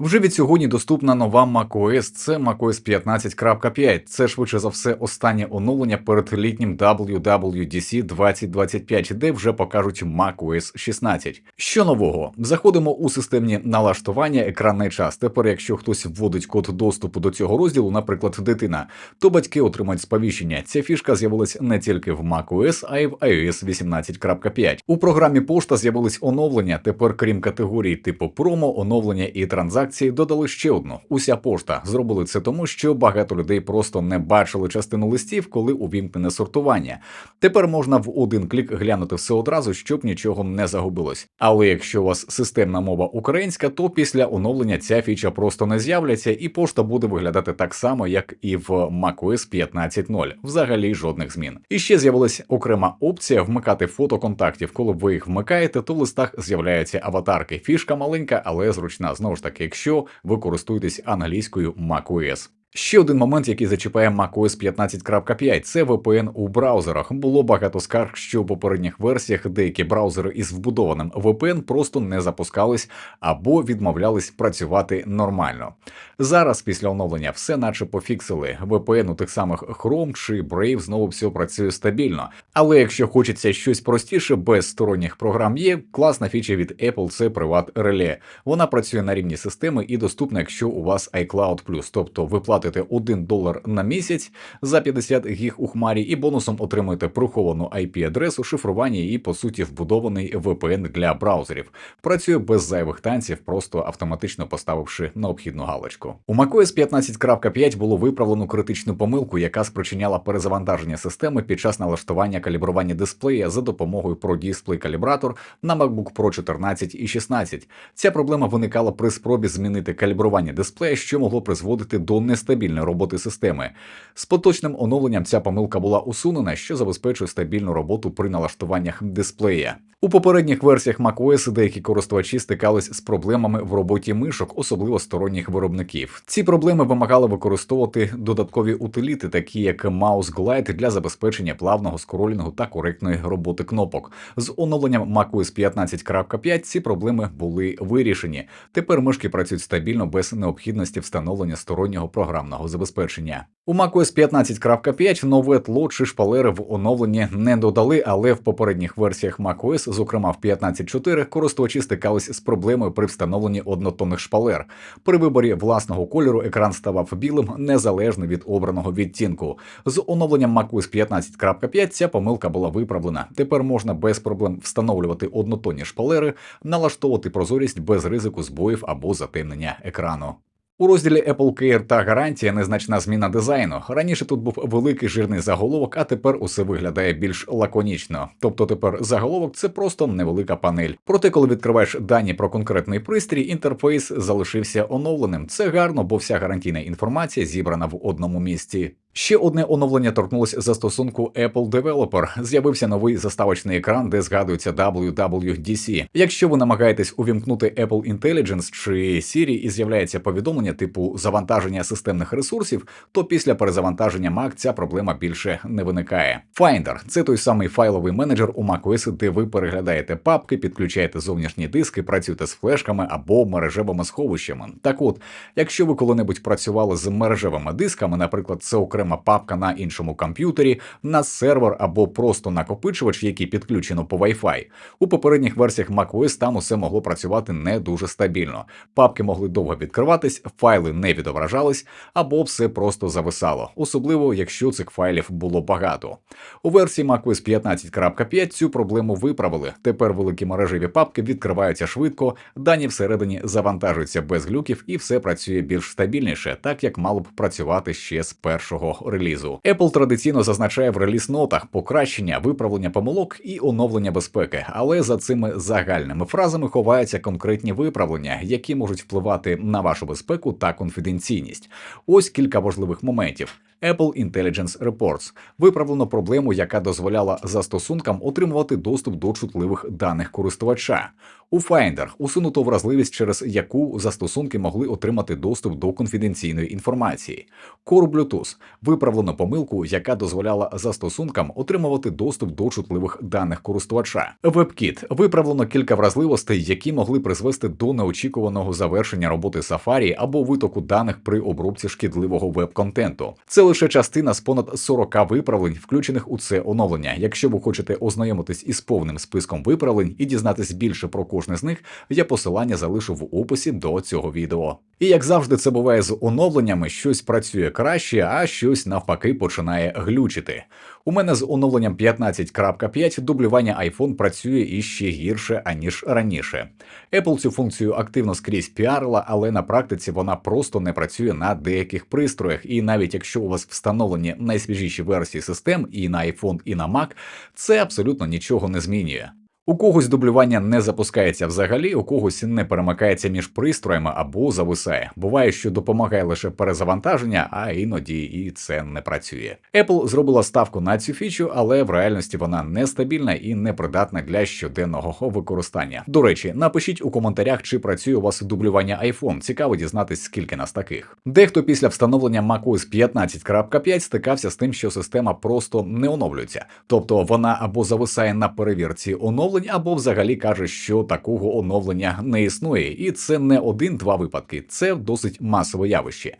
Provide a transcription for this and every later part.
Вже від сьогодні доступна нова macOS, це macOS 15.5. Це швидше за все останнє оновлення перед літнім WWDC 2025, де вже покажуть macOS 16. Що нового? Заходимо у системні налаштування екранний час. Тепер, якщо хтось вводить код доступу до цього розділу, наприклад, дитина, то батьки отримають сповіщення. Ця фішка з'явилась не тільки в macOS, а й в iOS 18.5. У програмі пошта з'явились оновлення. Тепер, крім категорій типу промо, оновлення і транзакції, додали ще одну. Уся пошта зробили це тому, що багато людей просто не бачили частину листів, коли увімкнене сортування. Тепер можна в один клік глянути все одразу, щоб нічого не загубилось. Але якщо у вас системна мова українська, то після оновлення ця фіча просто не з'являться, і пошта буде виглядати так само, як і в macOS 15.0. Взагалі жодних змін. І ще з'явилась окрема опція вмикати фото контактів. Коли ви їх вмикаєте, то в листах з'являються аватарки. Фішка маленька, але зручна. Знову ж таки, якщо ви користуєтесь англійською macOS. Ще один момент, який зачіпає macOS 15.5, це VPN у браузерах. Було багато скарг, що у попередніх версіях деякі браузери із вбудованим VPN просто не запускались або відмовлялись працювати нормально. Зараз, після оновлення, все наче пофіксили. VPN у тих самих Chrome чи Brave знову все працює стабільно. Але якщо хочеться щось простіше, без сторонніх програм є класна фіча від Apple це Privat Relay. Вона працює на рівні системи і доступна, якщо у вас iCloud+, тобто ви платите 1 долар на місяць за 50 гіг у хмарі, і бонусом отримуєте приховану IP-адресу, шифрування і по суті вбудований VPN для браузерів. Працює без зайвих танців, просто автоматично поставивши необхідну галочку. У macOS 15.5 було виправлено критичну помилку, яка спричиняла перезавантаження системи під час налаштування калібрування дисплея за допомогою Pro Display Calibrator на MacBook Pro 14 і 16. Ця проблема виникала при спробі змінити калібрування дисплея, що могло призводити до нестабільної роботи системи. З поточним оновленням ця помилка була усунена, що забезпечує стабільну роботу при налаштуваннях дисплея. У попередніх версіях macOS деякі користувачі стикались з проблемами в роботі мишок, особливо сторонніх виробників. Ці проблеми вимагали використовувати додаткові утиліти, такі як Mouse Glide для забезпечення плавного скролінгу та коректної роботи кнопок. З оновленням macOS 15.5 ці проблеми були вирішені. Тепер мишки працюють стабільно без необхідності встановлення стороннього програмного забезпечення. У macOS 15.5 нове тло чи шпалери в оновленні не додали, але в попередніх версіях macOS, зокрема в 15.4, користувачі стикались з проблемою при встановленні однотонних шпалер. При виборі власного кольору екран ставав білим незалежно від обраного відтінку. З оновленням macOS 15.5 ця помилка була виправлена. Тепер можна без проблем встановлювати однотонні шпалери, налаштовувати прозорість без ризику збоїв або затемнення екрану. У розділі Apple Care та гарантія незначна зміна дизайну. Раніше тут був великий жирний заголовок, а тепер усе виглядає більш лаконічно. Тобто тепер заголовок це просто невелика панель. Проте, коли відкриваєш дані про конкретний пристрій, інтерфейс залишився оновленим. Це гарно, бо вся гарантійна інформація зібрана в одному місці. Ще одне оновлення торкнулося застосунку Apple Developer. З'явився новий заставочний екран, де згадується WWDC. Якщо ви намагаєтесь увімкнути Apple Intelligence чи Siri і з'являється повідомлення типу завантаження системних ресурсів, то після перезавантаження Mac ця проблема більше не виникає. Finder – це той самий файловий менеджер у macOS, де ви переглядаєте папки, підключаєте зовнішні диски, працюєте з флешками або мережевими сховищами. Так от, якщо ви коли-небудь працювали з мережевими дисками, наприклад, це окрема папка на іншому комп'ютері, на сервер або просто накопичувач, який підключено по Wi-Fi. У попередніх версіях macOS там усе могло працювати не дуже стабільно. Папки могли довго відкриватись, файли не відображались, або все просто зависало, особливо якщо цих файлів було багато. У версії macOS 15.5 цю проблему виправили. Тепер великі мережеві папки відкриваються швидко, дані всередині завантажуються без глюків і все працює більш стабільніше, так як мало б працювати ще з першого релізу. Apple традиційно зазначає в реліз-нотах покращення, виправлення помилок і оновлення безпеки, але за цими загальними фразами ховаються конкретні виправлення, які можуть впливати на вашу безпеку та конфіденційність. Ось кілька важливих моментів. Apple Intelligence Reports. Виправлено проблему, яка дозволяла застосункам отримувати доступ до чутливих даних користувача. У Finder усунуто вразливість, через яку застосунки могли отримати доступ до конфіденційної інформації. Core Bluetooth виправлено помилку, яка дозволяла застосункам отримувати доступ до чутливих даних користувача. WebKit виправлено кілька вразливостей, які могли призвести до неочікуваного завершення роботи Safari або витоку даних при обробці шкідливого веб-контенту. Це лише частина з понад 40 виправлень, включених у це оновлення. Якщо ви хочете ознайомитись із повним списком виправлень і дізнатись більше про кожне з них, я посилання залишу в описі до цього відео. І як завжди, це буває з оновленнями, щось працює краще, а щось навпаки починає глючити. У мене з оновленням 15.5 дублювання iPhone працює іще гірше аніж раніше. Apple цю функцію активно скрізь піарила, але на практиці вона просто не працює на деяких пристроях. І навіть якщо у вас встановлені найсвіжіші версії систем і на iPhone, і на Mac, це абсолютно нічого не змінює. У когось дублювання не запускається взагалі, у когось не перемикається між пристроями або зависає. Буває, що допомагає лише перезавантаження, а іноді і це не працює. Apple зробила ставку на цю фічу, але в реальності вона нестабільна і непридатна для щоденного використання. До речі, напишіть у коментарях, чи працює у вас дублювання iPhone. Цікаво дізнатись, скільки нас таких. Дехто після встановлення macOS 15.5 стикався з тим, що система просто не оновлюється, тобто вона або зависає на перевірці оновлень, або взагалі каже, що такого оновлення не існує, і це не один-два випадки, це досить масове явище.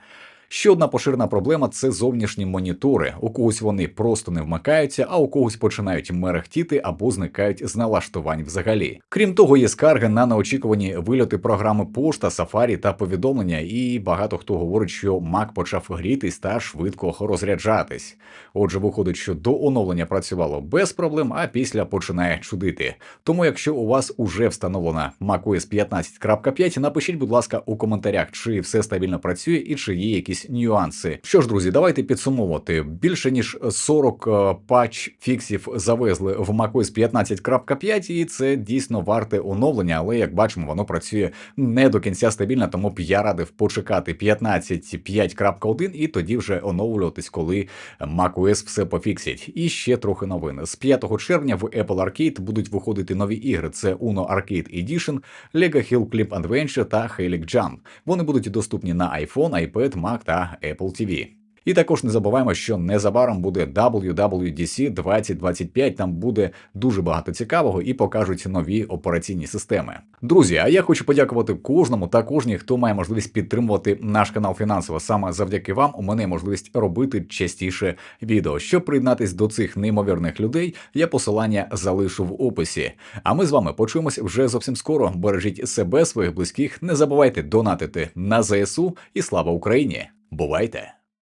Ще одна поширена проблема це зовнішні монітори. У когось вони просто не вмикаються, а у когось починають мерехтіти або зникають з налаштувань взагалі. Крім того, є скарги на неочікувані вильоти програми пошта, Safari та повідомлення, і багато хто говорить, що Mac почав грітись та швидко розряджатись. Отже, виходить, що до оновлення працювало без проблем, а після починає чудити. Тому, якщо у вас уже встановлена macOS 15.5, напишіть, будь ласка, у коментарях, чи все стабільно працює і чи є якісь якісь нюанси. Що ж, друзі, давайте підсумовувати. Більше ніж 40 е, патч фіксів завезли в macOS 15.5, і це дійсно варте оновлення, але як бачимо, воно працює не до кінця стабільно, тому б я радив почекати 15.5.1 і тоді вже оновлюватись, коли macOS все пофіксить. І ще трохи новин. З 5 червня в Apple Arcade будуть виходити нові ігри: це Uno Arcade Edition, Lego Hill Clip Adventure та Helix Jump. Вони будуть доступні на iPhone, iPad, Mac та Apple TV. І також не забуваємо, що незабаром буде WWDC 2025, Там буде дуже багато цікавого і покажуть нові операційні системи. Друзі, а я хочу подякувати кожному та кожній, хто має можливість підтримувати наш канал фінансово. Саме завдяки вам у мене є можливість робити частіше відео. Щоб приєднатись до цих неймовірних людей, я посилання залишу в описі. А ми з вами почуємось вже зовсім скоро. Бережіть себе, своїх близьких, не забувайте донатити на ЗСУ і слава Україні! Бувайте!